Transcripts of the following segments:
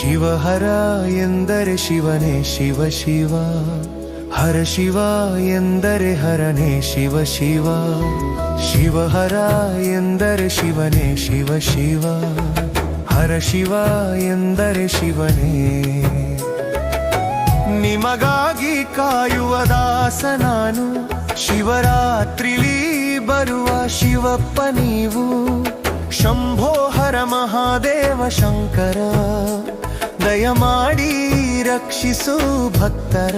ಶಿವಹರ ಎಂದರೆ ಶಿವನೇ ಶಿವ ಶಿವ. ಹರ ಶಿವ ಎಂದರೆ ಹರನೇ ಶಿವ ಶಿವ. ಶಿವಹರ ಎಂದರೆ ಶಿವನೇ ಶಿವ ಶಿವ. ಹರ ಶಿವ ಎಂದರೆ ಶಿವನೇ. ನಿಮಗಾಗಿ ಕಾಯುವ ದಾಸ ನಾನು. ಶಿವರಾತ್ರಿಲಿ ಬರುವ ಶಿವಪ್ಪ ನೀವು. ಶಂಭೋ ಹರ ಮಹಾದೇವ ಶಂಕರ. ದಯಮಾಡಿ ರಕ್ಷಿಸು ಭಕ್ತರ.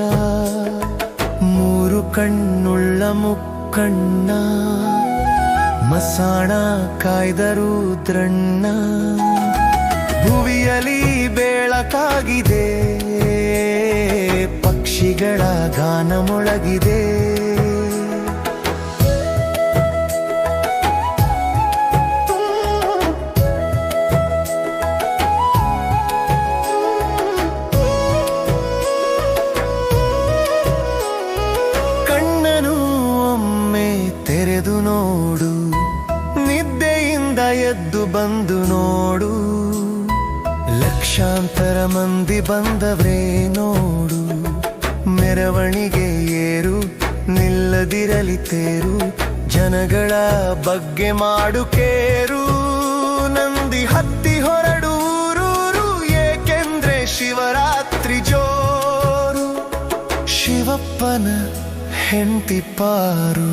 ಮೂರು ಕಣ್ಣುಳ್ಳ ಮುಕ್ಕಣ್ಣ. ಮಸಾಣ ಕಾಯ್ದರು ರುದ್ರಣ್ಣ. ಭುವಿಯಲಿ ಬೆಳಕಾಗಿದೆ. ಪಕ್ಷಿಗಳ ಗಾನ ಮೊಳಗಿದೆ ತೆರೆದು ನೋಡು, ನಿದ್ದೆಯಿಂದ ಎದ್ದು ಬಂದು ನೋಡು. ಲಕ್ಷಾಂತರ ಮಂದಿ ಬಂದವರೇ ನೋಡು. ಮೆರವಣಿಗೆ ಏರು, ನಿಲ್ಲದಿರಲಿ ತೇರು. ಜನಗಳ ಬಗ್ಗೆ ಮಾಡು ಕೇರು. ನಂದಿ ಹತ್ತಿ ಹೊರಡೂರೂರು ಏಕೆಂದ್ರೆ ಶಿವರಾತ್ರಿ ಜೋರು. ಶಿವಪ್ಪನ ಹೆಂಡತಿ ಪಾರು.